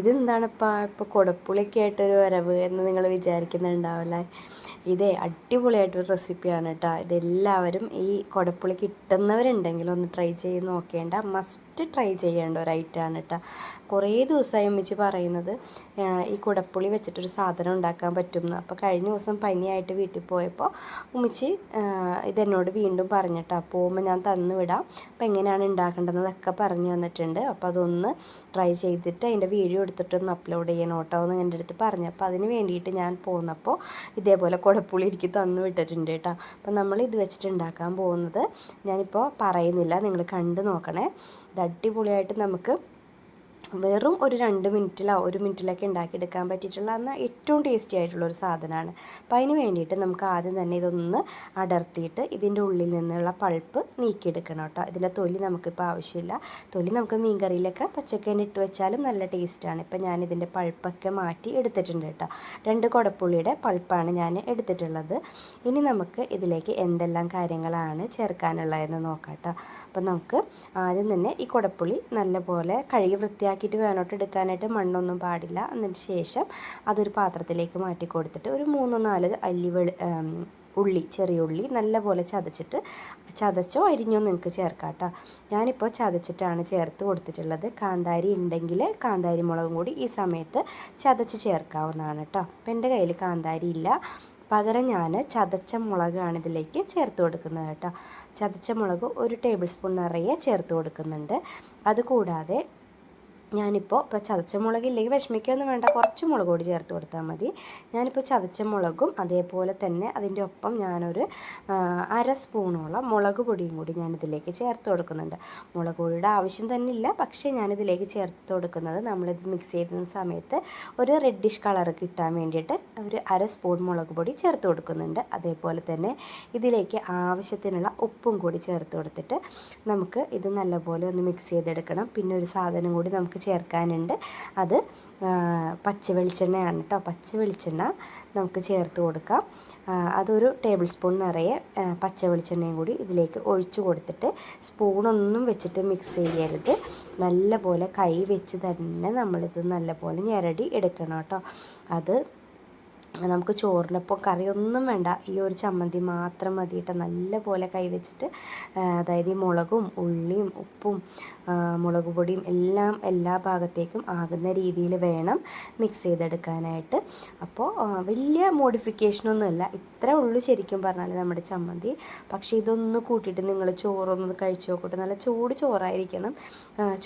ഇതെന്താണിപ്പോൾ ഇപ്പോൾ കൊടപ്പുളിയൊക്കെ ആയിട്ടൊരു വരവ് എന്ന് നിങ്ങൾ വിചാരിക്കുന്നുണ്ടാവില്ല? ഇതേ അടിപൊളിയായിട്ടൊരു റെസിപ്പിയാണ് കേട്ടോ. ഇതെല്ലാവരും ഈ കൊടപ്പുളി കിട്ടുന്നവരുണ്ടെങ്കിൽ ഒന്ന് ട്രൈ ചെയ്ത് നോക്കേണ്ട. മസ്റ്റ് ട്രൈ ചെയ്യേണ്ട ഒരു ഐറ്റമാണ് കേട്ടോ. കുറേ ദിവസമായി അമ്മച്ച് പറയുന്നത് ഈ കുടപ്പുളി വെച്ചിട്ടൊരു സാധനം ഉണ്ടാക്കാൻ പറ്റുമെന്ന്. അപ്പോൾ കഴിഞ്ഞ ദിവസം പനിയായിട്ട് വീട്ടിൽ പോയപ്പോൾ ഉമ്മച്ച് ഇതെന്നോട് വീണ്ടും പറഞ്ഞിട്ടാ പോകുമ്പോൾ ഞാൻ തന്നു വിടാം. അപ്പോൾ എങ്ങനെയാണ് ഉണ്ടാക്കേണ്ടതെന്നൊക്കെ പറഞ്ഞു തന്നിട്ടുണ്ട്. അപ്പോൾ അതൊന്ന് ട്രൈ ചെയ്തിട്ട് അതിന്റെ വീഡിയോ എടുത്തിട്ടൊന്ന് അപ്ലോഡ് ചെയ്യണം കേട്ടോ എന്ന് എന്റെ അടുത്ത് പറഞ്ഞു. അപ്പോൾ അതിന് വേണ്ടിയിട്ട് ഞാൻ പോന്നപ്പോൾ ഇതേപോലെ കുടപ്പുളി എനിക്ക് തന്നു വിട്ടിട്ടുണ്ട് കേട്ടോ. അപ്പോൾ നമ്മൾ ഇത് വെച്ചിട്ട് ഉണ്ടാക്കാൻ പോകുന്നത് ഞാനിപ്പോൾ പറയുന്നില്ല. നിങ്ങൾ കണ്ടു നോക്കണേ. ഇത് അടിപൊളിയായിട്ട് നമുക്ക് വെറും ഒരു രണ്ട് മിനിറ്റിലോ ഒരു മിനിറ്റിലൊക്കെ ഉണ്ടാക്കിയെടുക്കാൻ പറ്റിയിട്ടുള്ള. എന്നാൽ ഏറ്റവും ടേസ്റ്റി ആയിട്ടുള്ള ഒരു സാധനമാണ്. അപ്പോൾ അതിന് വേണ്ടിയിട്ട് നമുക്ക് ആദ്യം തന്നെ ഇതൊന്ന് അടർത്തിയിട്ട് ഇതിന്റെ ഉള്ളിൽ നിന്നുള്ള പൾപ്പ് നീക്കിയെടുക്കണം കേട്ടോ. ഇതിന്റെ തൊലി നമുക്കിപ്പോൾ ആവശ്യമില്ല. തൊലി നമുക്ക് മീൻകറിയിലൊക്കെ പച്ചക്കറി ഇട്ട് വെച്ചാലും നല്ല ടേസ്റ്റാണ് ഇപ്പം ഞാൻ ഇതിന്റെ പൾപ്പൊക്കെ മാറ്റി എടുത്തിട്ടുണ്ട് കേട്ടോ. രണ്ട് കുടപ്പുള്ളിയുടെ പൾപ്പാണ് ഞാൻ എടുത്തിട്ടുള്ളത്. ഇനി നമുക്ക് ഇതിലേക്ക് എന്തെല്ലാം കാര്യങ്ങളാണ് ചേർക്കാനുള്ളതെന്ന് നോക്കാം കേട്ടോ. അപ്പം നമുക്ക് ആദ്യം തന്നെ ഈ കുടപ്പുളി നല്ലപോലെ കഴുകി വൃത്തിയാക്കിയിട്ട് വേണോട്ട് എടുക്കാനായിട്ട് മണ്ണൊന്നും പാടില്ല. അതിന് ശേഷം അതൊരു പാത്രത്തിലേക്ക് മാറ്റി കൊടുത്തിട്ട് ഒരു മൂന്നോ നാലോ അല്ലി വെളി ഉള്ളി ചെറിയ ഉള്ളി നല്ലപോലെ ചതച്ചിട്ട് ചതച്ചോ അരിഞ്ഞോ നിങ്ങൾക്ക് ചേർക്കാം കേട്ടോ ഞാനിപ്പോൾ ചതച്ചിട്ടാണ് ചേർത്ത് കൊടുത്തിട്ടുള്ളത്. കാന്താരി ഉണ്ടെങ്കിൽ കാന്താരി മുളകും കൂടി ഈ സമയത്ത് ചതച്ച് ചേർക്കാവുന്നതാണ് കേട്ടോ. അപ്പം എന്റെ കയ്യിൽ കാന്താരി ഇല്ല. പകരം ഞാൻ ചതച്ച മുളകാണ് ഇതിലേക്ക് ചേർത്ത് കൊടുക്കുന്നത് കേട്ടോ. ചതച്ച മുളക് ഒരു ടേബിൾ സ്പൂൺ നിറയെ ചേർത്ത് കൊടുക്കുന്നുണ്ട്. അതുകൂടാതെ ഞാനിപ്പോൾ ഇപ്പോൾ ചതച്ച മുളകില്ലെങ്കിൽ വിഷമിക്കൊന്നും വേണ്ട. കുറച്ച് മുളക് കൂടി ചേർത്ത് കൊടുത്താൽ മതി. ഞാനിപ്പോൾ ചതച്ച മുളകും അതേപോലെ തന്നെ അതിന്റെ ഒപ്പം ഞാനൊരു അര സ്പൂണോളം മുളക് പൊടിയും കൂടി ഞാനിതിലേക്ക് ചേർത്ത് കൊടുക്കുന്നുണ്ട്. മുളക് പൊടിയുടെ ആവശ്യം തന്നെ ഇല്ല പക്ഷേ ഞാനിതിലേക്ക് ചേർത്ത് കൊടുക്കുന്നത് നമ്മളിത് മിക്സ് ചെയ്യുന്ന സമയത്ത് ഒരു റെഡിഷ് കളർ കിട്ടാൻ വേണ്ടിയിട്ട് ഒരു അര സ്പൂൺ മുളക് പൊടി ചേർത്ത് കൊടുക്കുന്നുണ്ട്. അതേപോലെ തന്നെ ഇതിലേക്ക് ആവശ്യത്തിനുള്ള ഉപ്പും കൂടി ചേർത്ത് കൊടുത്തിട്ട് നമുക്ക് ഇത് നല്ലപോലെ ഒന്ന് മിക്സ് ചെയ്തെടുക്കണം. പിന്നെ ഒരു സാധനം കൂടി നമുക്ക് ചേർക്കാനുണ്ട്. അത് പച്ച വെളിച്ചെണ്ണയാണ് കേട്ടോ പച്ച വെളിച്ചെണ്ണ നമുക്ക് ചേർത്ത് കൊടുക്കാം. അതൊരു ടേബിൾ സ്പൂൺ നിറയെ പച്ച വെളിച്ചെണ്ണയും കൂടി ഇതിലേക്ക് ഒഴിച്ചു കൊടുത്തിട്ട് സ്പൂണൊന്നും വെച്ചിട്ട് മിക്സ് ചെയ്യരുത്. നല്ലപോലെ കൈ വെച്ച് തന്നെ നമ്മളിത് നല്ലപോലെ ഞെരടി എടുക്കണം കേട്ടോ അത് നമുക്ക് ചോറിനൊപ്പം കറിയൊന്നും വേണ്ട. ഈ ഒരു ചമ്മന്തി മാത്രം മതി കേട്ടോ. നല്ലപോലെ കൈവച്ചിട്ട് അതായത് ഈ മുളകും ഉള്ളിയും ഉപ്പും മുളക് പൊടിയും എല്ലാം എല്ലാ ഭാഗത്തേക്കും ആകുന്ന രീതിയിൽ വേണം മിക്സ് ചെയ്തെടുക്കാനായിട്ട്. അപ്പോൾ വലിയ മോഡിഫിക്കേഷനൊന്നുമല്ല ഇത്ര ഉള്ളൂ ശരിക്കും പറഞ്ഞാൽ നമ്മുടെ ചമ്മന്തി. പക്ഷേ ഇതൊന്ന് കൂട്ടിയിട്ട് നിങ്ങൾ ചോറൊന്ന് കഴിച്ചു നോക്കട്ടെ. നല്ല ചൂട് ചോറായിരിക്കണം.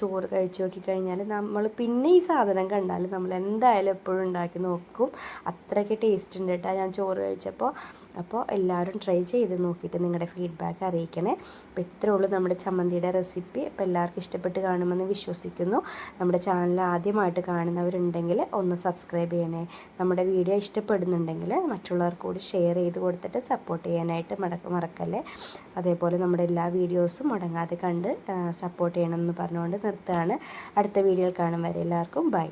ചോറ് കഴിച്ചു നോക്കി കഴിഞ്ഞാൽ നമ്മൾ പിന്നെ ഈ സാധനം കണ്ടാൽ നമ്മൾ എന്തായാലും എപ്പോഴും ഉണ്ടാക്കി നോക്കും. അത്രയ്ക്ക് ടേസ്റ്റ് ഉണ്ട് കേട്ടോ ഞാൻ ചോറ് കഴിച്ചപ്പോൾ അപ്പോൾ എല്ലാവരും ട്രൈ ചെയ്ത് നോക്കിയിട്ട് നിങ്ങളുടെ ഫീഡ്ബാക്ക് അറിയിക്കണേ. അപ്പോൾ ഇത്രേ ഉള്ളൂ നമ്മുടെ ചമ്മന്തിയുടെ റെസിപ്പി അപ്പോൾ എല്ലാവർക്കും ഇഷ്ടപ്പെട്ട് കാണുമെന്ന് വിശ്വസിക്കുന്നു. നമ്മുടെ ചാനൽ ആദ്യമായിട്ട് കാണുന്നവരുണ്ടെങ്കിൽ ഒന്ന് സബ്സ്ക്രൈബ് ചെയ്യണേ. നമ്മുടെ വീഡിയോ ഇഷ്ടപ്പെടുന്നുണ്ടെങ്കിൽ മറ്റുള്ളവർക്ക് കൂടി ഷെയർ ചെയ്ത് കൊടുത്തിട്ട് സപ്പോർട്ട് ചെയ്യാനായിട്ട് മടക്ക മറക്കല്ലേ? അതേപോലെ നമ്മുടെ എല്ലാ വീഡിയോസും മുടങ്ങാതെ കണ്ട് സപ്പോർട്ട് ചെയ്യണമെന്ന് പറഞ്ഞുകൊണ്ട് നിർത്തുകയാണ്. അടുത്ത വീഡിയോയിൽ കാണും വരെ എല്ലാവർക്കും. ബൈ